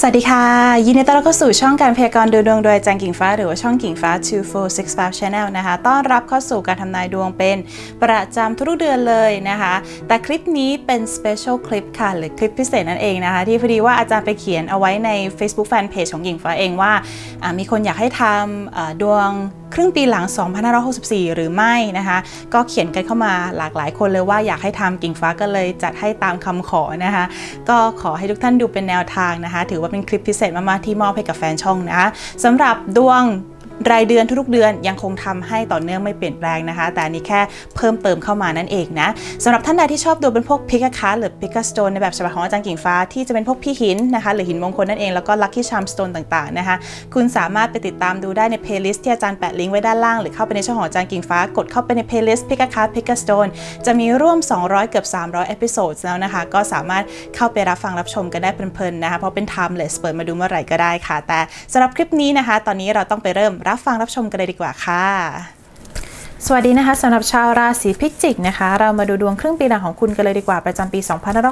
สวัสดีค่ะ ยินดีต้อนรับเข้าสู่ช่องการพยากรณ์ดูดวงโดยอาจารย์กิ่งฟ้า หรือว่าช่องกิ่งฟ้า 2465 Channel นะคะ ต้อนรับเข้าสู่การทำนายดวงเป็นประจำทุกเดือนเลยนะคะ แต่คลิปนี้เป็น Special คลิปค่ะ หรือคลิปพิเศษนั่นเองนะคะ ที่พอดีว่าอาจารย์ไปเขียนเอาไว้ใน Facebook Fanpage ของกิ่งฟ้าเองว่า มีคนอยากให้ทำดวงครึ่งปีหลัง 2564 หรือไม่นะคะ ก็เขียนกันเข้ามาหลากหลายคนเลยว่าอยากให้ทำกิ่งฟ้าก็เลยจัดให้ตามคำขอนะคะ ก็ขอให้ทุกท่านดูเป็นแนวทางนะคะ ถือว่าเป็นคลิปพิเศษมากๆที่มอบให้กับแฟนช่องนะคะสำหรับดวง รายเดือนทุกๆเดือนยังคงทำให้ต่อเนื่องไม่เปลี่ยนแปลงนะคะ แต่อันนี้แค่เพิ่มเติมเข้ามานั่นเองนะสำหรับท่านใดที่ชอบดูเป็นพวกพิกาคาหรือพิกาสโตนในแบบฉบับของอาจารย์กิ่งฟ้าที่จะเป็นพวกพี่หินนะคะหรือหินมงคลนั่นเองแล้วก็ลัคกี้ชามสโตนต่างๆนะคะคุณสามารถไปติดตามดูได้ในเพลย์ลิสต์ที่อาจารย์แปะลิงก์ไว้ด้านล่างหรือเข้าไปในช่องของอาจารย์กิ่งฟ้ากดเข้าไปในเพลย์ลิสต์พิกาคาพิกาสโตนจะมีร่วม 200 เกือบ 300เอพิโซดแล้วนะคะก็สามารถเข้าไปรับฟังรับชมกันได้เพลินๆนะคะเพราะเป็น timeless เปิดมาดูเมื่อไหร่ก็ได้ค่ะ แต่สำหรับคลิปนี้นะคะ ตอนนี้เราต้องไปเริ่มรับฟังรับชมกันเลยดีกว่าค่ะสวัสดีนะคะสำหรับชาวราศีพิจิกนะคะ เรามาดูดวงครึ่งปีหลังของคุณกันเลยดีกว่าประจำปี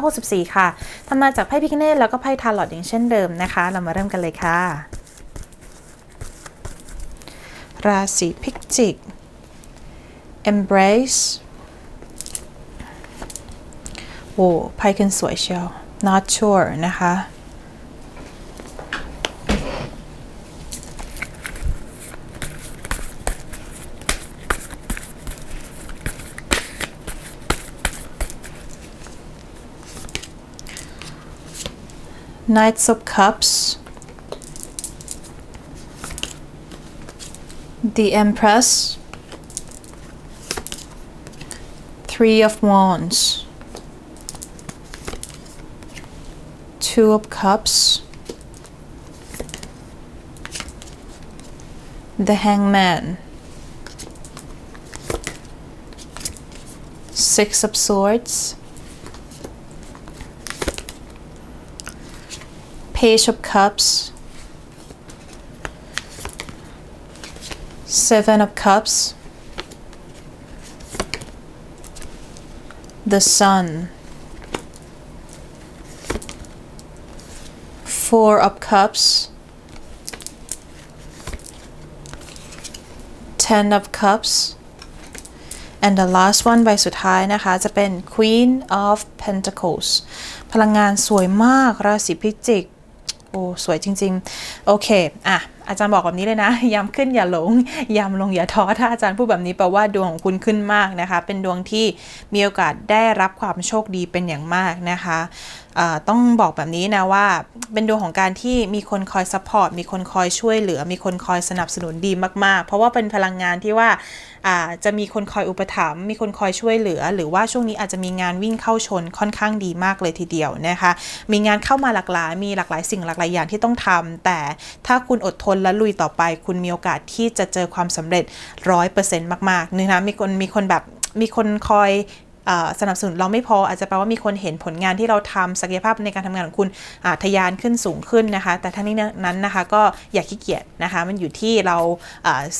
2564 ค่ะทำนายจากไพ่พิคเนตแล้วก็ไพ่ทาร์ลอตอย่างเช่นเดิมนะคะ เรามาเริ่มกันเลยค่ะ ราศีพิจิก embrace โอ้ไพ่ขึ้นสวยเชียว not sure นะคะ Knights of Cups, the Empress, Three of Wands, Two of Cups, the Hangman, Six of Swords. Page of Cups, Seven of Cups, the Sun, Four of Cups, Ten of Cups, and the last one ใบสุดท้ายนะคะ จะเป็น Queen of Pentacles พลังงานสวยมากราศีพิจิก โ อ้สวยจริง ๆ โอเคอะอาจารย์บอกแบบนี้เลยนะ ย้ำขึ้นอย่าหลง ย้ำลงอย่าท้อ ถ้าอาจารย์พูดแบบนี้แปลว่าดวงของคุณขึ้นมากนะคะ เป็นดวงที่มีโอกาสได้รับความโชคดีเป็นอย่างมากนะคะ ต้องบอกแบบนี้นะว่าเป็นดวงของการที่มีคนคอยซัพพอร์ตมีคนคอยช่วยเหลือ มีคนคอยสนับสนุนดีมาก ๆ เพราะว่าเป็นพลังงานที่ว่าจะมีคนคอยอุปถัมภ์มีคนคอยช่วยเหลือ หรือว่าช่วงนี้อาจจะมีงานวิ่งเข้าชนค่อนข้างดีมากเลยทีเดียวนะคะมีงานเข้ามาหลากหลาย มีหลากหลายสิ่งหลากหลายอย่างที่ต้องทำแต่ถ้าคุณอดทนและลุยต่อไป คุณมีโอกาสที่จะเจอความสำเร็จร้อยเปอร์เซ็นต์มากๆนะคะมีคนมีคนแบบมีคนคอย สนับสนุนเราไม่พออาจจะแปลว่ามีคนเห็นผลงานที่เราทำศักยภาพในการทำงานของคุณทะยานขึ้นสูงขึ้นนะคะ แต่ทั้งนี้นั้นนะคะก็อย่าขี้เกียจนะคะ มันอยู่ที่เรา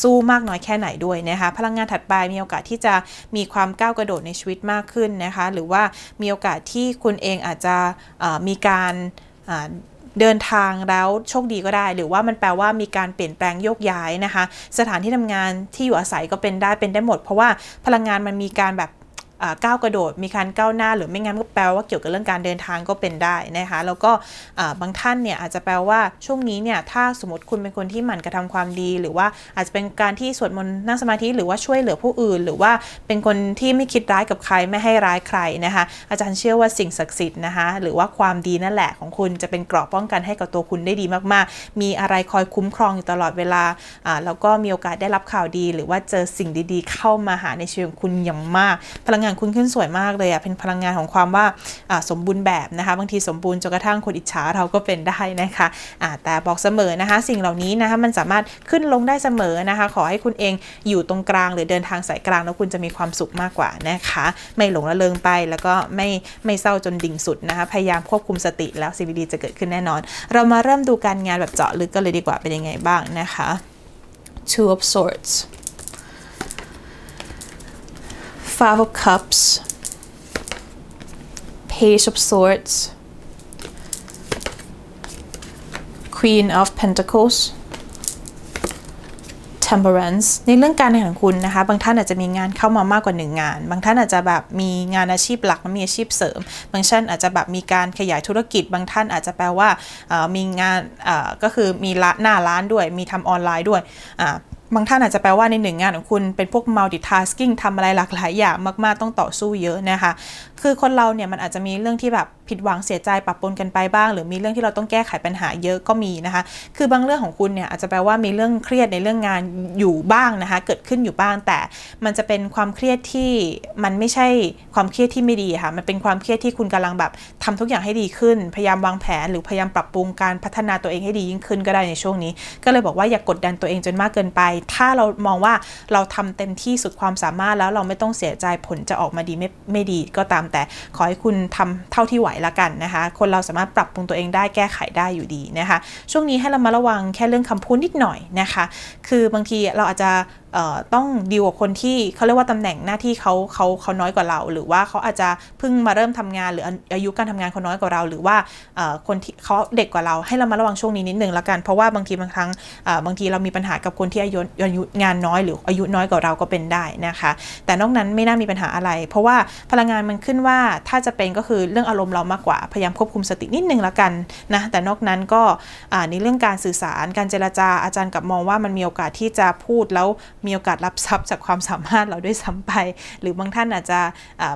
สู้มากน้อยแค่ไหนด้วยนะคะ พลังงานถัดไปมีโอกาสที่จะมีความก้าวกระโดดในชีวิตมากขึ้นนะคะ หรือว่ามีโอกาสที่คุณเองอาจจะมีการเดินทางแล้วโชคดีก็ได้ หรือว่ามันแปลว่ามีการเปลี่ยนแปลงโยกย้ายนะคะ สถานที่ทำงานที่อยู่อาศัยก็เป็นได้เป็นได้หมด เพราะว่าพลังงานมันมีการแบบ ก้าวกระโดดมีการก้าวหน้า หรือไม่งั้นก็แปลว่าเกี่ยวกับเรื่องการเดินทางก็เป็นได้นะคะแล้วก็บางท่านเนี่ยอาจจะแปลว่าช่วงนี้เนี่ยถ้าสมมติคุณเป็นคนที่หมั่นกระทำความดี หรือว่าอาจจะเป็นการที่สวดมนต์นั่งสมาธิหรือว่าช่วยเหลือผู้อื่น หรือว่าเป็นคนที่ไม่คิดร้ายกับใครไม่ให้ร้ายใครนะคะอาจารย์เชื่อว่าสิ่งศักดิ์สิทธิ์นะคะหรือว่าความดีนั่นแหละของคุณจะเป็นเกราะป้องกันให้กับตัวคุณได้ดีมากๆ มีอะไรคอยคุ้มครองอยู่ตลอดเวลาอ่าแล้วก็มีโอกาสได้รับข่าวดี หรือว่าเจอสิ่งดีๆ เข้ามาหาในชีวิตของคุณอย่างมาก พลังงานคุณขึ้นสวยมากเลยอะเป็นพลังงานของความว่าสมบูรณ์แบบนะคะ บางทีสมบูรณ์จนกระทั่งคนอิจฉาเราก็เป็นได้นะคะอ่าแต่บอกเสมอนะคะ สิ่งเหล่านี้นะคะมันสามารถขึ้นลงได้เสมอนะคะ ขอให้คุณเองอยู่ตรงกลางหรือเดินทางสายกลางแล้วคุณจะมีความสุขมากกว่านะคะ ไม่หลงละเลงไปแล้วก็ไม่ไม่เศร้าจนดิ่งสุดนะคะ พยายามควบคุมสติแล้วสิ่งดีๆจะเกิดขึ้นแน่นอน เรามาเริ่มดูการงานแบบเจาะลึกกันเลยดีกว่าเป็นยังไงบ้างนะคะ Two of Swords Five of Cups Page of Swords Queen of Pentacles Temperance ในเรื่องการงานของคุณนะคะ บางท่านอาจจะมีงานเข้ามามากกว่าหนึ่งงาน บางท่านอาจจะแบบมีงานอาชีพหลักและมีอาชีพเสริม บางท่านอาจจะแบบมีการขยายธุรกิจ บางท่านอาจจะแปลว่ามีงานก็คือมีร้านหน้าร้านด้วย มีทำออนไลน์ด้วย บางท่านอาจจะแปลว่าในหนึ่งงานของคุณเป็นพวก multitasking ทำอะไรหลากหลายอย่างมากๆ ต้องต่อสู้เยอะนะคะ คือคนเราเนี่ยมันอาจจะมีเรื่องที่แบบผิดหวังเสียใจปรับปนกันไปบ้าง หรือมีเรื่องที่เราต้องแก้ไขปัญหาเยอะก็มีนะคะ คือบางเรื่องของคุณเนี่ยอาจจะแปลว่ามีเรื่องเครียดในเรื่องงานอยู่บ้างนะคะ เกิดขึ้นอยู่บ้าง แต่มันจะเป็นความเครียดที่มันไม่ใช่ความเครียดที่ไม่ดีค่ะ มันเป็นความเครียดที่คุณกำลังแบบทำทุกอย่างให้ดีขึ้น พยายามวางแผน หรือพยายามปรับปรุงการพัฒนาตัวเองให้ดียิ่งขึ้นก็ได้ในช่วงนี้ ก็เลยบอกว่าอย่ากกดดันตัวเองจนมากเกินไปถ้าเรามองว่าเราทำเต็มที่สุดความสามารถแล้วเราไม่ต้องเสียใจผลจะออกมาดีไม่ไม่ดีก็ตามแต่ขอให้คุณทำเท่าที่ไหวละกันนะคะ คนเราสามารถปรับปรุงตัวเองได้แก้ไขได้อยู่ดีนะคะ ช่วงนี้ให้เรามาระวังแค่เรื่องคำพูดนิดหน่อยนะคะ คือบางทีเราอาจจะ ต้องดีลกับคนที่เขาเรียกว่าตำแหน่งหน้าที่เขาเขาเขาน้อยกว่าเรา หรือว่าเขาอาจจะเพิ่งมาเริ่มทำงานหรืออายุการทำงานเขาน้อยกว่าเรา หรือว่าคนที่เขาเด็กกว่าเราให้เรามาระวังช่วงนี้นิดนึงละกันเพราะว่าบางทีบางครั้งบางทีเรามีปัญหากับคนที่อายุอายุงานน้อยหรืออายุน้อยกว่าเราก็เป็นได้นะคะ แต่นอกนั้นไม่น่ามีปัญหาอะไร เพราะว่าพลังงานมันขึ้นว่าถ้าจะเป็นก็คือเรื่องอารมณ์เรามากกว่าพยายามควบคุมสตินิดนึงละกันนะแต่นอกนั้นก็ในเรื่องการสื่อสารการเจรจาอาจารย์กับมองว่ามันมีโอกาสที่จะพูดแล้วมีโอกาสรับทรัพย์จากความสามารถเราด้วยซ้ำไป หรือบางท่านอาจจะ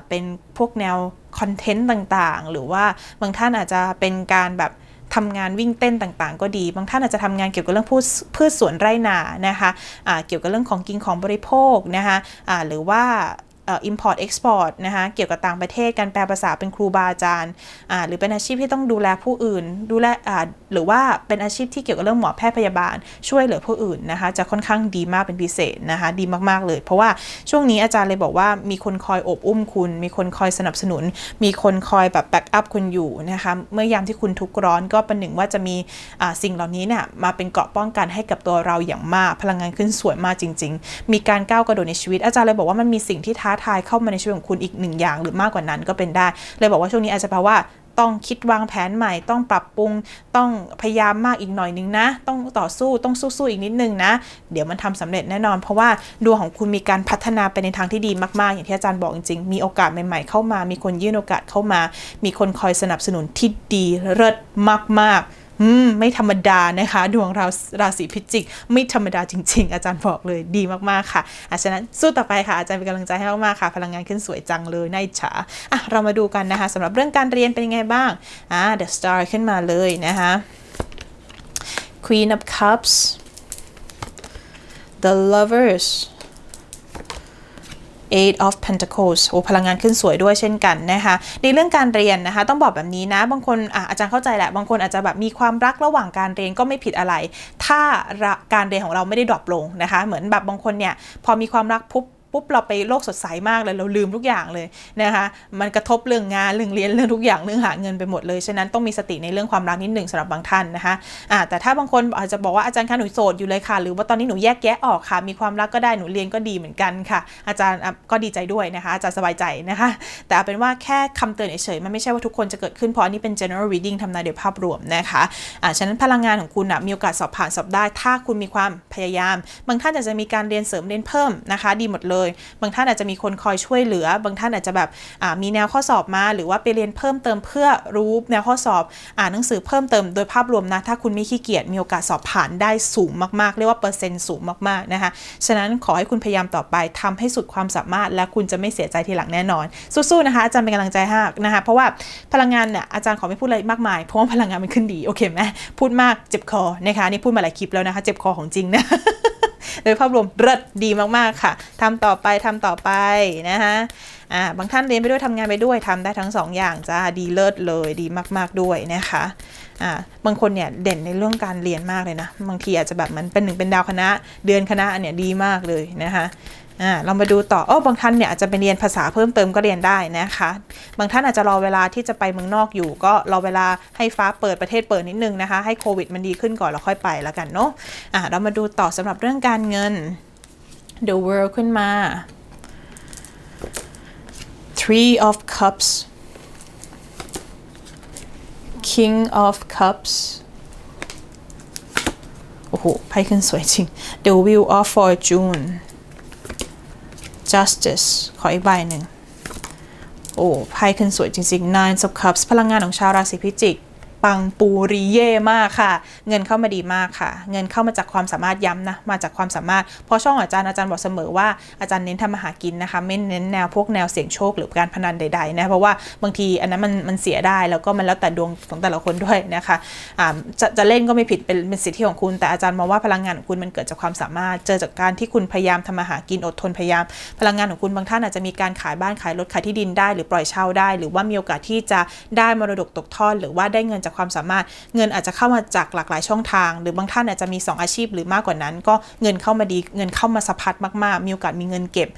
เป็นพวกแนวคอนเทนต์ต่างๆ หรือว่าบางท่านอาจจะเป็นการแบบทำงานวิ่งเต้นต่างๆ ก็ดี บางท่านอาจจะทำงานเกี่ยวกับเรื่องพืชพืชสวนไร่นานะคะะเกี่ยวกับเรื่องของกินของบริโภคนะคะะหรือว่า import export นะคะเกี่ยวกับต่างประเทศการแปลภาษาเป็นครูบาอาจารย์หรือเป็นอาชีพที่ต้องดูแลผู้อื่น ดูแลหรือว่าเป็นอาชีพที่เกี่ยวกับเรื่องหมอแพทย์พยาบาล ช่วยเหลือผู้อื่นนะคะจะค่อนข้างดีมากเป็นพิเศษนะคะดีมากๆเลย เพราะว่าช่วงนี้อาจารย์เลยบอกว่ามีคนคอยอบอุ้มคุณ มีคนคอยสนับสนุน มีคนคอยแบบแบ็กอัพคุณอยู่นะคะเมื่อยามที่คุณทุกข์ร้อนก็เป็นหนึ่งว่าจะมีสิ่งเหล่านี้เนี่ยมาเป็นเกราะป้องกันให้กับตัวเราอย่างมาก พลังงานขึ้นสวยมากจริง ๆ มีการก้าวกระโดดในชีวิตอาจารย์เลยบอกว่ามันมีสิ่งที่ท้าทายเข้ามาในชีวิตของคุณอีกหนึ่งอย่างหรือมากกว่านั้นก็เป็นได้ เลยบอกว่าช่วงนี้อาจจะแปลว่าต้องคิดวางแผนใหม่ ต้องปรับปรุง ต้องพยายามมากอีกหน่อยนึงนะ ต้องต่อสู้ต้องสู้ๆอีกนิดนึงนะ เดี๋ยวมันทำสำเร็จแน่นอน เพราะว่าดวงของคุณมีการพัฒนาไปในทางที่ดีมากๆ อย่างที่อาจารย์บอกจริงๆ มีโอกาสใหม่ๆเข้ามา มีคนยื่นโอกาสเข้ามา มีคนคอยสนับสนุนที่ดีเลิศมากๆ อืมไม่ธรรมดานะคะ ดวงราราศีพิจิก ไม่ธรรมดาจริง ๆ อาจารย์บอกเลยดีมากๆค่ะอาฉะนั้นสู้ต่อไปค่ะ อาจารย์เป็นกำลังใจให้มากๆค่ะ พลังงานขึ้นสวยจังเลยนาอิจฉาอะเรามาดูกันนะคะสำหรับเรื่องการเรียนเป็นยังไงบ้างอ่า The Star ขึ้นมาเลยนะคะ Queen of Cups The Lovers Eight of Pentacles โอ้พลังงานขึ้นสวยด้วยเช่นกันนะคะในเรื่องการเรียนนะคะ ต้องบอกแบบนี้นะ บางคนออาจารย์เข้าใจแหละ บางคนอาจจะแบบมีความรักระหว่างการเรียนก็ไม่ผิดอะไร ถ้าการเรียนของเราไม่ได้ดรอปลงนะคะ เหมือนแบบบางคนเนี่ยพอมีความรักปุ๊บ ปุ๊บเราไปโลกสดใสมากเลยเราลืมทุกอย่างเลยนะคะมันกระทบเรื่องงานเรื่องเรียนเรื่องทุกอย่างเรื่องหาเงินไปหมดเลยฉะนั้นต้องมีสติในเรื่องความรักนิดหนึ่งสำหรับบางท่านนะคะอ่าแต่ถ้าบางคนอาจจะบอกว่าอาจารย์คะหนูโสดอยู่เลยค่ะ หรือว่าตอนนี้หนูแยกแยะออกค่ะ มีความรักก็ได้หนูเรียนก็ดีเหมือนกันค่ะ อาจารย์ก็ดีใจด้วยนะคะอาจารย์สบายใจนะคะ แต่เอาเป็นว่าแค่คำเตือนเฉยๆมันไม่ใช่ว่าทุกคนจะเกิดขึ้นเพราะอันนี้เป็น general reading ทำนายโดยภาพรวมนะคะอ่าฉะนั้นพลังงานของคุณนะมีโอกาสสอบผ่านสอบได้ ถ้าคุณมีความพยายาม บางท่านอาจจะมีการเรียนเสริมเรียนเพิ่มนะคะ ดีหมดเลบางท่านอาจจะมีคนคอยช่วยเหลือ บางท่านอาจจะแบบมีแนวข้อสอบมา หรือว่าไปเรียนเพิ่มเติมเพื่อรู้แนวข้อสอบอ่านหนังสือเพิ่มเติมโดยภาพรวมนะ ถ้าคุณไม่ขี้เกียจมีโอกาสสอบผ่านได้สูงมากๆ เรียกว่าเปอร์เซ็นต์สูงมากๆนะคะ ฉะนั้นขอให้คุณพยายามต่อไปทำให้สุดความสามารถ และคุณจะไม่เสียใจทีหลังแน่นอน สู้ๆนะคะอาจารย์เป็นกำลังใจให้นะคะเพราะว่าพลังงานเนี่ยอาจารย์ขอไม่พูดอะไรมากมายเพราะว่าพลังงานมันขึ้นดีโอเคไหมพูดมากเจ็บคอนะคะนี่พูดมาหลายคลิปแล้วนะคะ เจ็บคอของจริงนะ โดยภาพรวมเลิศดีมากๆค่ะทำต่อไปทำต่อไปนะคะอ่าบางท่านเรียนไปด้วยทำงานไปด้วยทำได้ทั้งสองอย่างจ้าดีเลิศเลยดีมาก ๆด้วยนะคะอ่าบางคนเนี่ยเด่นในเรื่องการเรียนมากเลยนะ บางทีอาจจะแบบมันเป็นหนึ่งเป็นดาวคณะ เดือนคณะเนี่ยดีมากเลยนะคะ อ่าเรามาดูต่ออ้อบางท่านเนี่ยอาจจะไปเรียนภาษาเพิ่มเติมก็เรียนได้นะคะ บางท่านอาจจะรอเวลาที่จะไปเมืองนอกอยู่ ก็รอเวลาให้ฟ้าเปิดประเทศเปิดนิดนึงนะคะ ให้โควิดมันดีขึ้นก่อนแล้วค่อยไปแล้วกันเนาะอ่าเรามาดูต่อสำหรับเรื่องการเงิน The World ขึ้นมา Three of Cups King of Cups โอ้โหไพ่ขึ้นสวยจริง The Wheel of Fortune Justice ขออีกใบหนึ่ง โอ้ไพ่ขึ้นสวยจริงๆ Nine of Cups พลังงานของชาวราศีพิจิก ปังปูริเย่มากค่ะ เงินเข้ามาดีมากค่ะ เงินเข้ามาจากความสามารถย้ำนะ มาจากความสามารถ เพราะช่องอาจารย์อาจารย์บอกเสมอว่าอาจารย์เน้นทำมาหากินนะคะ ไม่เน้นแนวพวกแนวเสี่ยงโชคหรือการพนันใดๆนะ เพราะว่าบางทีอันนั้นมันมันเสียได้แล้วก็มันแล้วแต่ดวงของแต่ละคนด้วยนะคะะจะจะเล่นก็ไม่ผิดเป็นเป็นสิทธิของคุณ แต่อาจารย์มองว่าพลังงานของคุณมันเกิดจากความสามารถ เจอจากการที่คุณพยายามทำมาหากินอดทนพยายาม พลังงานของคุณบางท่านอาจจะมีการขายบ้านขายรถขายที่ดินได้ หรือปล่อยเช่าได้ หรือว่ามีโอกาสที่จะได้มรดกตกทอดหรือว่าได้เงินจากความสามารถ เงินอาจจะเข้ามาจากหลากหลายช่องทาง หรือบางท่านอาจจะมี 2 อาชีพหรือมากกว่านั้น ก็เงินเข้ามาดีเงินเข้ามาสะพัดมากๆ มีโอกาสมีเงินเก็บ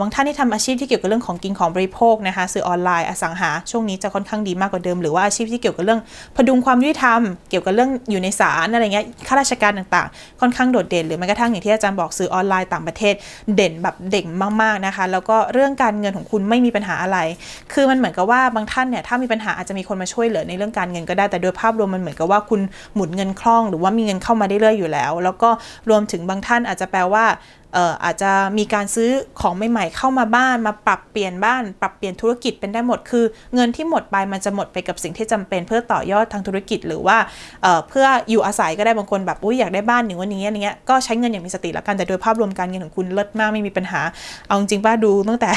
บางท่านที่ทำอาชีพที่เกี่ยวกับเรื่องของกินของบริโภคนะคะสื่อออนไลน์อสังหาช่วงนี้จะค่อนข้างดีมากกว่าเดิมหรือว่าอาชีพที่เกี่ยวกับเรื่องพดุงความยุติธรรมเกี่ยวกับเรื่องอยู่ในศาลอะไรเงี้ยข้าราชการต่างๆ ค่อนข้างโดดเด่นหรือแม้กระทั่งอย่างที่อาจารย์บอกสื่อออนไลน์ต่างประเทศเด่นแบบเด่งมากๆนะคะ แล้วก็เรื่องการเงินของคุณไม่มีปัญหาอะไร คือมันเหมือนกับว่าบางท่านเนี่ยถ้ามีปัญหาอาจจะมีคนมาช่วยเหลือในเรื่องการเงินก็ได้แต่โดยภาพรวมมันเหมือนกับว่าคุณหมุนเงินคล่อง หรือว่ามีเงินเข้ามาได้เรื่อยอยู่แล้ว แล้วก็รวมถึงบางท่านอาจจะแปลว่า อาจจะมีการซื้อของใหม่ๆเข้ามาบ้าน มาปรับเปลี่ยนบ้าน ปรับเปลี่ยนธุรกิจเป็นได้หมด คือ เงินที่หมดไปมันจะหมดไปกับสิ่งที่จำเป็น เพื่อต่อยอดทางธุรกิจหรือว่าเเพื่ออยู่อาศัยก็ได้บางคนแบบอุ้ยอยากได้บ้านหนึ่งวันนี้อะไรเงี้ยก็ใช้เงินอย่างมีสติแล้วกันแต่โดยภาพรวมการเงินของคุณเลิศมากไม่มีปัญหา เอาจริงป้าดูตั้งแต่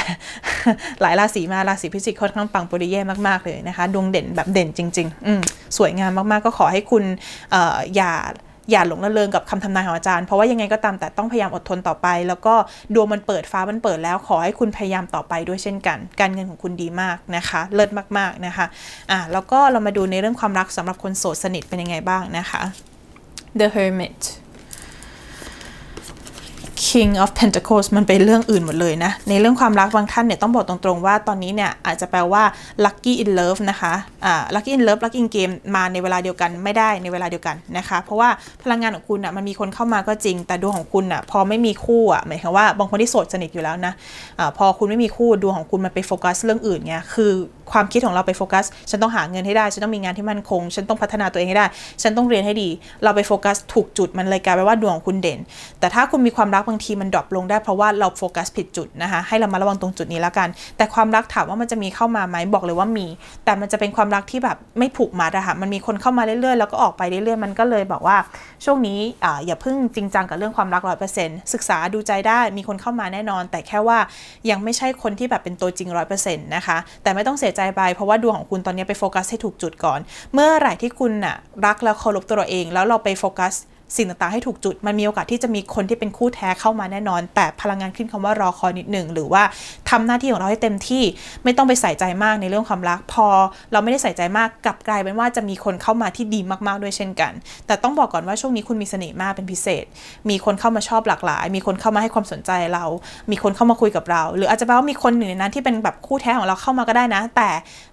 หลายราศีมาราศีพิจิกค่อนข้างปังปุริเย่มากๆเลยนะคะดวงเด่นแบบเด่นจริง ๆ อืสวยงามมากๆก็ขอให้คุณอออย่า อย่าหลงระเริงกับคำทำนายของอาจารย์เพราะว่ายังไงก็ตามแต่ต้องพยายามอดทนต่อไป แล้วก็ดวงมันเปิดฟ้ามันเปิดแล้วขอให้คุณพยายามต่อไปด้วยเช่นกัน การเงินของคุณดีมากนะคะ เลิศมากๆนะคะอะแล้วก็เรามาดูในเรื่องความรักสำหรับคนโสดสนิทเป็นยังไงบ้างนะคะ The Hermit King of Pentacles มันเป็นเรื่องอื่นหมดเลยนะ ในเรื่องความรักบางท่านเนี่ยต้องบอกตรงๆว่าตอนนี้เนี่ยอาจจะแปลว่า lucky in love นะคะอ่า lucky in love lucky in game มาในเวลาเดียวกันไม่ได้ในเวลาเดียวกันนะคะ เพราะว่าพลังงานของคุณอะมันมีคนเข้ามาก็จริง แต่ดวงของคุณอะพอไม่มีคู่อะหมายความว่าบางคนที่โสดสนิทอยู่แล้วนะอ่าพอคุณไม่มีคู่ดวงของคุณมันไปโฟกัสเรื่องอื่นไงคือความคิดของเราไปโฟกัส ฉันต้องหาเงินให้ได้ ฉันต้องมีงานที่มั่นคง ฉันต้องพัฒนาตัวเองให้ได้ ฉันต้องเรียนให้ดี เราไปโฟกัสถูกจุดมันเลยกลายเป็นว่าดวงของคุณเด่น แต่ถ้าคุณมีความรักบางทีมันดรอปลงได้เพราะว่าเราโฟกัสผิดจุดนะคะ ให้เรามาระวังตรงจุดนี้แล้วกัน แต่ความรักถามว่ามันจะมีเข้ามาไหมบอกเลยว่ามี แต่มันจะเป็นความรักที่แบบไม่ผูกมัดอะค่ะมันมีคนเข้ามาเรื่อยๆแล้วก็ออกไปเรื่อยๆมันก็เลยบอกว่า ช่วงนี้ออย่าเพิ่งจริงจังกับเรื่องความรักร้อยเปอร์เซ็นต์ศึกษาดูใจได้มีคนเข้ามาแน่นอน แต่แค่ว่ายังไม่ใช่คนที่แบบเป็นตัวจริงร้อยเปอร์เซ็นต์นะคะแต่ไม่ต้องเสียใจไปเพราะว่าดวงของคุณตอนนี้ไปโฟกัสให้ถูกจุดก่อน เมื่อไหร่ที่คุณน่ะรักแล้วเคารพตัวเราเอง แล้วเราไปโฟกัส สิ่งต่างๆให้ถูกจุด มันมีโอกาสที่จะมีคนที่เป็นคู่แท้เข้ามาแน่นอน แต่พลังงานขึ้นคำว่ารอคอยนิดหนึ่งหรือว่าทำหน้าที่ของเราให้เต็มที่ไม่ต้องไปใส่ใจมากในเรื่องความรัก พอเราไม่ได้ใส่ใจมากกลับกลายเป็นว่าจะมีคนเข้ามาที่ดีมากๆด้วยเช่นกัน แต่ต้องบอกก่อนว่าช่วงนี้คุณมีเสน่ห์มากเป็นพิเศษ มีคนเข้ามาชอบหลากหลาย มีคนเข้ามาให้ความสนใจเรา มีคนเข้ามาคุยกับเรา หรืออาจจะแปลว่ามีคนหนึ่งในนั้นที่เป็นแบบคู่แท้ของเราเข้ามาก็ได้นะ แต่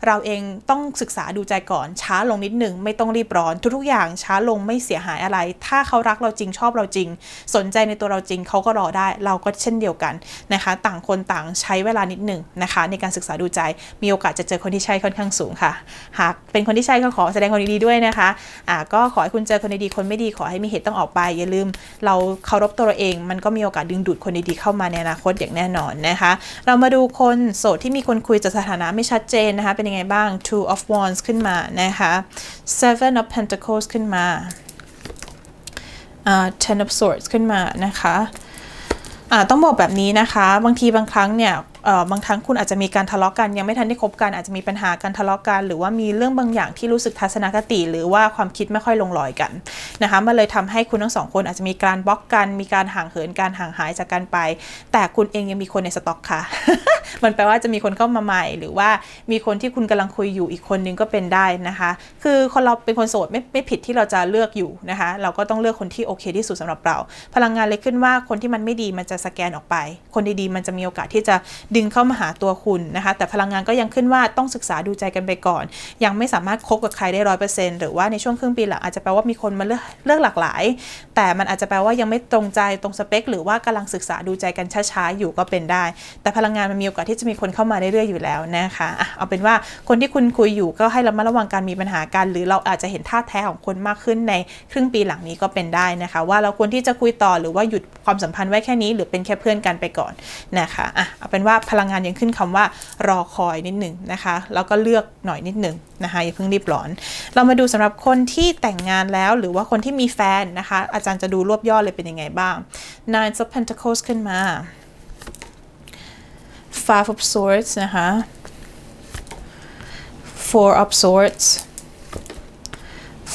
เราเองต้องศึกษาดูใจก่อนช้าลงนิดหนึ่งไม่ต้องรีบร้อน ทุกๆอย่างช้าลงไม่เสียหายอะไร ถ้าเขารักเราจริงชอบเราจริง สนใจในตัวเราจริงเขาก็รอได้เราก็เช่นเดียวกันนะคะ ต่างคนต่างใช้เวลานิดหนึ่งนะคะ ในการศึกษาดูใจมีโอกาสจะเจอคนที่ใช่ค่อนข้างสูงค่ะ หากเป็นคนที่ใช่ก็ขอแสดงความดีด้วยนะคะอ่าก็ขอให้คุณเจอคนดีคนไม่ดีขอให้มีเหตุต้องออกไป อย่าลืม เราเคารพตัวเราเอง มันก็มีโอกาสดึงดูดคนดีๆเข้ามาในอนาคตอย่างแน่นอนนะคะ เรามาดูคนโสดที่มีคนคุยจากสถานะไม่ชัดเจนนะคะ เป็นยังไงบ้าง two of wands ขึ้นมานะคะ seven of pentacles ขึ้นมา ten of swords ขึ้นมานะคะต้องบอกแบบนี้นะคะ บางทีบางครั้งเนี่ยบางครั้งคุณอาจจะมีการทะเลาะกันยังไม่ทันได้คบกันอาจจะมีปัญหาการทะเลาะกัน หรือว่ามีเรื่องบางอย่างที่รู้สึกทัศนคติ หรือว่าความคิดไม่ค่อยลงรอยกันนะคะมันเลยทำให้คุณทั้งสองคนอาจจะมีการบล็อกกัน มีการห่างเหินการห่างหายจากกันไป แต่คุณเองยังมีคนในสต็อกค่ะ มันแปลว่าจะมีคนเข้ามาใหม่ หรือว่ามีคนที่คุณกำลังคุยอยู่อีกคนนึงก็เป็นได้นะคะ คือคนเราเป็นคนโสดไม่ไม่ผิดที่เราจะเลือกอยู่นะคะ เราก็ต้องเลือกคนที่โอเคที่สุดสำหรับเรา พลังงานเลยขึ้นว่าคนที่มันไม่ดีมันจะสแกนออกไป คนดีๆมันจะมีโอกาสที่จะดึงเข้ามาหาตัวคุณนะคะ แต่พลังงานก็ยังขึ้นว่าต้องศึกษาดูใจกันไปก่อน ยังไม่สามารถคบกับใครได้ร้อยเปอร์เซ็นต์หรือว่าในช่วงครึ่งปีหลังอาจจะแปลว่ามีคนมาเลือกเลือกหลากหลาย แต่มันอาจจะแปลว่ายังไม่ตรงใจตรงสเปค หรือว่ากำลังศึกษาดูใจกันช้าๆอยู่ก็เป็นได้ แต่พลังงานมันมีโอกาสที่จะมีคนเข้ามาเรื่อยๆอยู่แล้วนะคะอะเอาเป็นว่าคนที่คุณคุยอยู่ก็ให้ระมัดระวังการมีปัญหากัน หรือเราอาจจะเห็นท่าแท้ของคนมากขึ้นในครึ่งปีหลังนี้ก็เป็นได้นะคะ ว่าเราควรที่จะคุยต่อหรือว่าหยุดความสัมพันธ์ไว้แค่นี้ หรือเป็นแค่เพื่อนกันไปก่อนนะคะอะเอาเป็นว่าพลังงานยังขึ้นคำว่ารอคอยนิดหนึ่งนะคะ แล้วก็เลือกหน่อยนิดหนึ่งนะคะอย่าเพิ่งรีบร้อน เรามาดูสำหรับคนที่แต่งงานแล้วหรือว่าคนที่มีแฟนนะคะ อาจารย์จะดูรวบยอดเลยเป็นยังไงบ้าง Nine of Pentacles ขึ้นมา Five of Swords นะคะ Four of Swords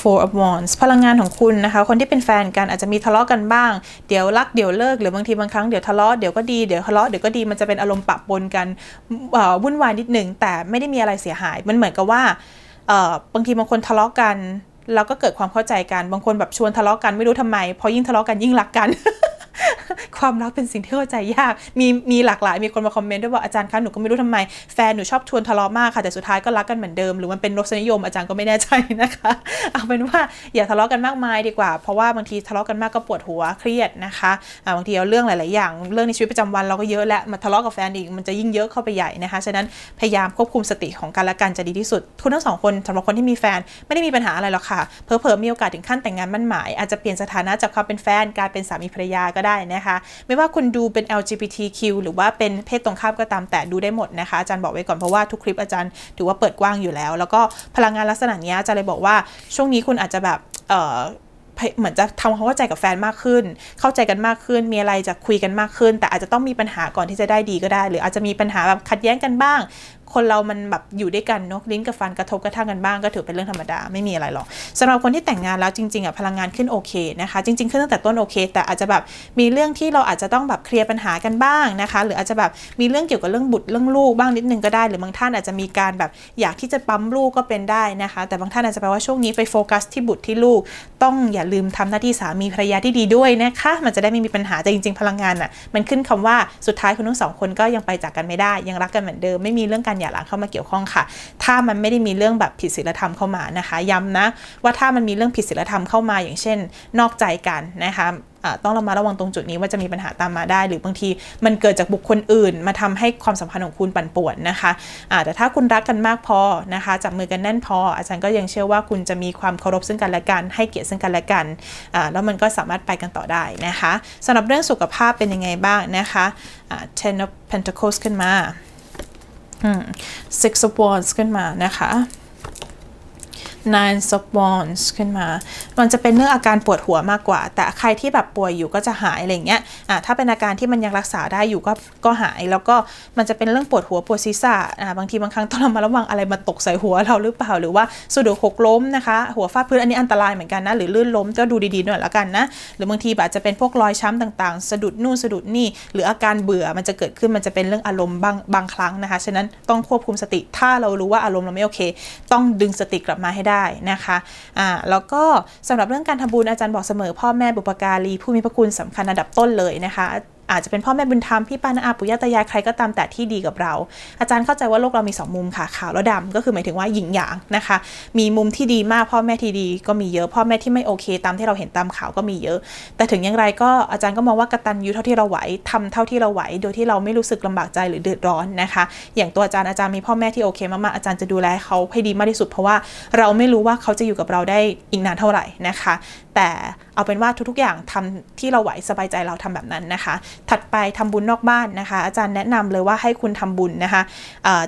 Four of Wands พลังงานของคุณนะคะ คนที่เป็นแฟนกันอาจจะมีทะเลาะกันบ้าง เดี๋ยวรักเดี๋ยวเลิกหรือบางทีบางครั้งเดี๋ยวทะเลาะเดี๋ยวก็ดีเดี๋ยวทะเลาะเดี๋ยวก็ดีมันจะเป็นอารมณ์ปะปนกันวุ่นวายนิดหนึ่งแต่ไม่ได้มีอะไรเสียหาย มันเหมือนกับว่าบางทีบางคนทะเลาะกันแล้วก็เกิดความเข้าใจกัน บางคนแบบชวนทะเลาะกันไม่รู้ทำไม พอยิ่งทะเลาะกันยิ่งรักกัน ความรักเป็นสิ่งที่เข้าใจยาก มีมีหลากหลาย มีคนมาคอมเมนต์ด้วยว่าอาจารย์คะหนูก็ไม่รู้ทำไม แฟนหนูชอบชวนทะเลาะมากค่ะ แต่สุดท้ายก็รักกันเหมือนเดิม หรือมันเป็นรสนิยมอาจารย์ก็ไม่แน่ใจนะคะ เอาเป็นว่าอย่าทะเลาะกันมากมายดีกว่า เพราะว่าบางทีทะเลาะกันมากก็ปวดหัวเครียดนะคะบางทีเอาเรื่องหลาย ๆ อย่าง เรื่องในชีวิตประจำวันเราก็เยอะและมาทะเลาะกับแฟนอีกมันจะยิ่งเยอะเข้าไปใหญ่นะคะ ฉะนั้นพยายามควบคุมสติของกันและกันจะดีที่สุด คุณทั้งสองคนสำหรับคนที่มีแฟนไม่ได้มีปัญหาอะไรหรอกค่ะ เพอเพอมีโอกาสถึงขั้นแต่งงานมั่นหมายอาจจะเปลี่ยนสถานะจากความเป็นแฟนกลายเป็นสามีภรรยาก็ได้นะคะ ไม่ว่าคุณดูเป็น LGBTQ หรือว่าเป็นเพศตรงข้ามก็ตามแต่ดูได้หมดนะคะอาจารย์บอกไว้ก่อนเพราะว่าทุกคลิปอาจารย์ถือว่าเปิดกว้างอยู่แล้ว แล้วก็พลังงานลักษณะนี้อาจารย์เลยบอกว่าช่วงนี้คุณอาจจะแบบเอ่อเหมือนจะทำความเข้าใจกับแฟนมากขึ้น เข้าใจกันมากขึ้น มีอะไรจะคุยกันมากขึ้น แต่อาจจะต้องมีปัญหาก่อนที่จะได้ดีก็ได้ หรืออาจจะมีปัญหาแบบขัดแย้งกันบ้าง คนเรามันแบบอยู่ด้วยกันเนาะลิ้นกับฟันกระทบกระทั่งกันบ้างก็ถือเป็นเรื่องธรรมดาไม่มีอะไรหรอกสำหรับคนที่แต่งงานแล้วจริงๆอะพลังงานขึ้นโอเคนะคะจริงๆขึ้นตั้งแต่ต้นโอเค แต่อาจจะแบบมีเรื่องที่เราอาจจะต้องแบบเคลียร์ปัญหากันบ้างนะคะ หรืออาจจะแบบมีเรื่องเกี่ยวกับเรื่องบุตรเรื่องลูกบ้างนิดนึงก็ได้ หรือบางท่านอาจจะมีการแบบอยากที่จะปั๊มลูกก็เป็นได้นะคะ แต่บางท่านอาจจะแปลว่าช่วงนี้ไปโฟกัสที่บุตรที่ลูก ต้องอย่าลืมทำหน้าที่สามีภรรยาที่ดีด้วยนะคะ มันจะได้ไม่มีปัญหาแต่จริง ๆ พลังงานอะมันขึ้นคำว่าสุดท้ายคุณทั้งสองคนก็ยังไปจากกันไม่ได้ ยังรักกันเหมือนเดิมไม่มีเรื่องการหย่าร้างเข้ามาเกี่ยวข้องค่ะ ถ้ามันไม่ได้มีเรื่องแบบผิดศีลธรรมเข้ามานะคะย้ำนะว่าถ้ามันมีเรื่องผิดศีลธรรมเข้ามาอย่างเช่น นอกใจกันนะคะต้องระมัดระวังตรงจุดนี้ว่าจะมีปัญหาตามมาได้ หรือบางทีมันเกิดจากบุคคลอื่น มาทำให้ความสัมพันธ์ของคุณปั่นป่วนนะคะอ่าแต่ถ้าคุณรักกันมากพอนะคะจับมือกันแน่นพอ อาจารย์ก็ยังเชื่อว่าคุณจะมีความเคารพซึ่งกันและกัน ให้เกียรติซึ่งกันและกันแล้วมันก็สามารถไปกันต่อได้นะคะสำหรับเรื่องสุขภาพเป็นยังไงบ้างนะคะ Ten of Pentacles ขึ้นมา Six of Wands ขึ้นมานะคะ Nine of Wands ขึ้นมา มันจะเป็นเรื่องอาการปวดหัวมากกว่า แต่ใครที่แบบป่วยอยู่ก็จะหายอะไรเงี้ยอะถ้าเป็นอาการที่มันยังรักษาได้อยู่ก็ก็หาย แล้วก็มันจะเป็นเรื่องปวดหัวปวดศีรษะอะบางทีบางครั้งต้องระมัดระวังอะไรมาตกใส่หัวเราหรือเปล่า หรือว่าสะดุดหกล้มนะคะ หัวฟาดพื้นอันนี้อันตรายเหมือนกันนะ หรือลื่นล้มก็ดูดีๆหน่อยละกันนะ หรือบางทีอาจจะเป็นพวกรอยช้ำต่างๆ สะดุดนู่นสะดุดนี่ หรืออาการเบื่อมันจะเกิดขึ้น มันจะเป็นเรื่องอารมณ์บางบางครั้งนะคะ ฉะนั้นต้องควบคุมสติ ถ้าเรารู้ว่าอารมณ์เราไม่โอเค ต้องดึงสติกลับมาให้ได้นะคะอ่าแล้วก็สำหรับเรื่องการทำบุญอาจารย์บอกเสมอพ่อแม่บุปการีผู้มีพระคุณสำคัญอันดับต้นเลยนะคะ อาจจะเป็นพ่อแม่บุญธรรมพี่ป้าน้าอาปู่ย่าตายายใครก็ตามแต่ที่ดีกับเรา อาจารย์เข้าใจว่าโลกเรามีสองมุมค่ะขาวและดำก็คือหมายถึงว่าหยิงหยางนะคะ มีมุมที่ดีมากพ่อแม่ที่ดีก็มีเยอะ พ่อแม่ที่ไม่โอเค ตามที่เราเห็นตามข่าวก็มีเยอะ แต่ถึงอย่างไรก็อาจารย์ก็มองว่ากตัญญูเท่าที่เราไหวทำเท่าที่เราไหว โดยที่เราไม่รู้สึกลำบากใจหรือเดือดร้อนนะคะ อย่างตัวอาจารย์อาจารย์มีพ่อแม่ที่โอเคมากๆอาจารย์จะดูแลเขาให้ดีมากที่สุด เพราะว่าเราไม่รู้ว่าเขาจะอยู่กับเราได้อีกนานเท่าไหร่นะคะ แต่ เอาเป็นว่าทุกๆอย่างทำที่เราไหวสบายใจเราทำแบบนั้นนะคะ ถัดไปทำบุญนอกบ้านนะคะ อาจารย์แนะนำเลยว่าให้คุณทำบุญนะคะ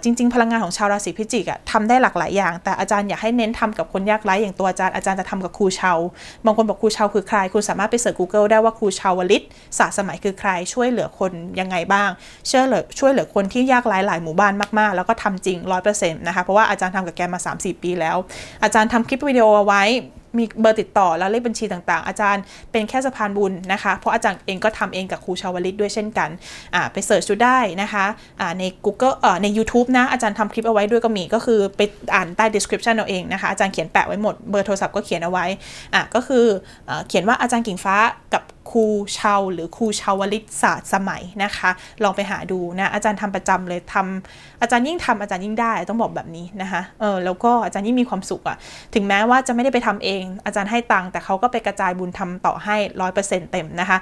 จริง ๆ พลังงานของชาวราศีพิจิกอะทำได้หลากหลายอย่าง แต่อาจารย์อยากให้เน้นทำกับคนยากไร้อย่างตัวอาจารย์อาจารย์จะทำกับครูชาวบางคนบอกครูชาวคือใคร คุณสามารถไปเสิร์ช Google ได้ว่าครูชาวลิตศาสตร์สมัยคือใคร ช่วยเหลือคนยังไงบ้างช่วยเหลือช่วยเหลือคนที่ยากไร้หลายหมู่บ้านมากๆ แล้วก็ทำจริง100%นะคะเพราะว่าอาจารย์ทำกับแกมา 3-4 ปีแล้ว อาจารย์ทำคลิปวิดีโอเอาไว้มีเบอร์ติดต่อแล้วเลขบัญชีต่างๆ อาจารย์เป็นแค่สะพานบุญนะคะ เพราะอาจารย์เองก็ทำเองกับครูชาวลิตด้วยเช่นกันอ่าไปเสิร์ชดูได้นะคะอ่าใน Google เอ่อใน YouTube นะอาจารย์ทำคลิปเอาไว้ด้วยก็มีก็คือไปอ่านใต้ description เอาเองนะคะอาจารย์เขียนแปะไว้หมดเบอร์โทรศัพท์ก็เขียนเอาไว้อ่าก็คืออเขียนว่าอาจารย์กิ่งฟ้ากับ ครูชาวหรือครูชาวลิตศาสตร์สมัยนะคะ ลองไปหาดูนะอาจารย์ทำประจำเลยทำอาจารย์ยิ่งทำอาจารย์ยิ่งได้ต้องบอกแบบนี้นะคะเออแล้วก็อาจารย์ยิ่งมีความสุขอะถึงแม้ว่าจะไม่ได้ไปทำเอง อาจารย์ให้ตังค์แต่เขาก็ไปกระจายบุญทำต่อให้ร้อยเปอร์เซ็นต์เต็มนะคะ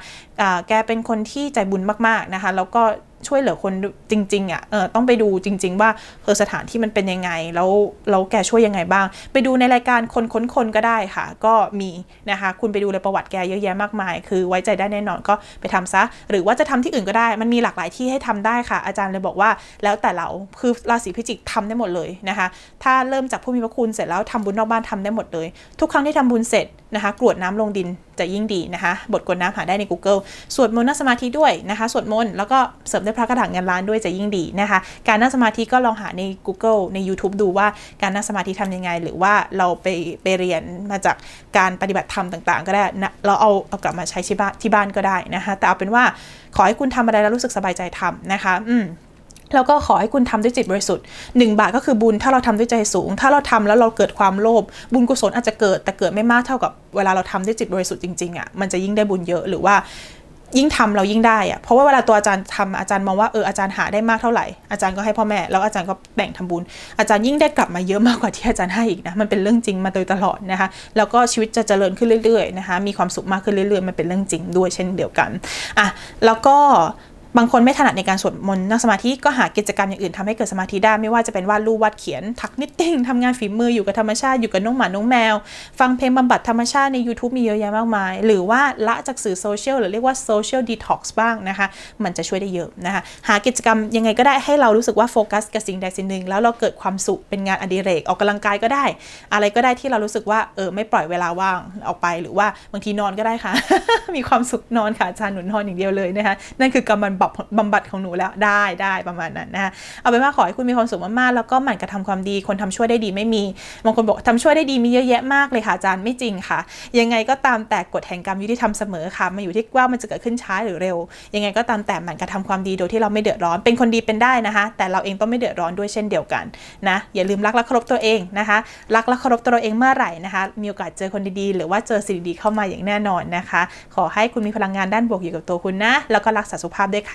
แกเป็นคนที่ใจบุญมากๆนะคะ แล้วก็ ช่วยเหลือคนจริงๆอะ่ะเออต้องไปดูจริง ๆ ว่าเออสถานที่มันเป็นยังไงแล้วแล้วแกช่วยยังไงบ้าง ไปดูในรายการคนค้นคนก็ได้ค่ะ ก็มีนะคะคุณไปดูเลยประวัติแกเยอะแยะมากมาย คือไว้ใจได้แน่นอนก็ไปทำซะ หรือว่าจะทำที่อื่นก็ได้ มันมีหลากหลายที่ให้ทำได้ค่ะ อาจารย์เลยบอกว่าแล้วแต่เราคือราศีพิจิกทำได้หมดเลยนะคะถ้าเริ่มจากผู้มีพระคุณเสร็จแล้วทำบุญนอกบ้านทำได้หมดเลย ทุกครั้งที่ทำบุญเสร็จนะคะกรวดน้ำลงดินจะยิ่งดีนะคะ บทกรวดน้ำหาได้ใน Google สวดมนต์นั่งสมาธิด้วยนะคะสวดมนต์แล้วก็เสริมด้พระกระถางเงินล้านด้วยจะยิ่งดีนะคะ การนั่งสมาธิก็ลองหาใน Google ใน YouTube ดูว่าการนั่งสมาธิทำยังไง หรือว่าเราไปไปเรียนมาจากการปฏิบัติธรรมต่าง ๆ ก็ได้นะเราเอาเอากลับมาใช้ที่บ้านที่บ้านก็ได้นะคะ แต่เอาเป็นว่าขอให้คุณทำอะไรแล้วรู้สึกสบายใจทำนะคะ อืมแล้วก็ขอให้คุณทำด้วยจิตบริสุทธิ์1บาทก็คือบุญถ้าเราทำด้วยใจสูง ถ้าเราทำแล้วเราเกิดความโลภบุญกุศลอาจจะเกิด แต่เกิดไม่มากเท่ากับเวลาเราทำด้วยจิตบริสุทธิ์จริงๆอะ่ะมันจะยิ่งได้บุญเยอะหรือว่า ยิ่งทำเรายิ่งได้อะเพราะว่าเวลาตัวอาจารย์ทำอาจารย์มองว่าเอออาจารย์หาได้มากเท่าไหร่อาจารย์ก็ให้พ่อแม่แล้วอาจารย์ก็แบ่งทำบุญ อาจารย์ยิ่งได้กลับมาเยอะมากกว่าที่อาจารย์ให้อีกนะมันเป็นเรื่องจริงมาโดยตลอดนะคะแล้วก็ชีวิตจะเจริญขึ้นเรื่อยๆนะคะมีความสุขมากขึ้นเรื่อยๆ มันเป็นเรื่องจริงด้วยเช่นเดียวกันอะแล้วก็ บางคนไม่ถนัดในการสวดมนต์นั่งสมาธิก็หากิจกรรมอย่างอื่นทำให้เกิดสมาธิได้ไม่ว่าจะเป็นวาดรูปวาดเขียนถักนิตติ้งทำงานฝีมืออยู่กับธรรมชาติอยู่กับน้องหมาน้องแมว ฟังเพลงบำบัดธรรมชาติใน YouTube มีเยอะแยะมากมาย หรือว่าละจากสื่อโซเชียลหรือเรียกว่าโซเชียลดีท็อกซ์บ้างนะคะมันจะช่วยได้เยอะนะคะหากิจกรรมยังไงก็ได้ให้เรารู้สึกว่าโฟกัสกับสิ่งใดสิ่งหนึ่ง แล้วเราเกิดความสุขเป็นงานอดิเรกออกกำลังกายก็ได้ อะไรก็ได้ที่เรารู้สึกว่าเออไม่ปล่อยเวลาว่างออกไปหรือว่าบางทีนอนก็ได้ค่ะ มีความสุขนอนค่ะอาจารย์หนุนนอนอย่างเดียวเลยนะคะนั่นคือการบำบัดบำบัดของหนูแล้วได้ได้ประมาณนั้นนะคะเอาเป็นว่าขอให้คุณมีความสุขมากๆแล้วก็หมั่นกระทำความดีคนทำช่วยได้ดีไม่มีบางคนบอกทำช่วยได้ดีมีเยอะแยะมากเลยค่ะอาจารย์ไม่จริงค่ะ ยังไงก็ตามแต่กฎแห่งกรรมยุติธรรมเสมอค่ะมาอยู่ที่ว่ามันจะเกิดขึ้นช้าหรือเร็ว ยังไงก็ตามแต่หมั่นกระทำความดีโดยที่เราไม่เดือดร้อนเป็นคนดีเป็นได้นะคะ แต่เราเองต้องไม่เดือดร้อนด้วยเช่นเดียวกันนะอย่าลืมรักและเคารพตัวเองนะคะรักและเคารพตัวเราเองเมื่อไหร่นะคะ มีโอกาสเจอคนดีๆ หรือว่าเจอสิ่งดีๆเข้ามาอย่างแน่นอนนะคะ ขอให้คุณมีพลังงานด้านบวกอยู่กับตัวคุณนะ แล้วก็รักษาสุขภาพด้วยค่ะ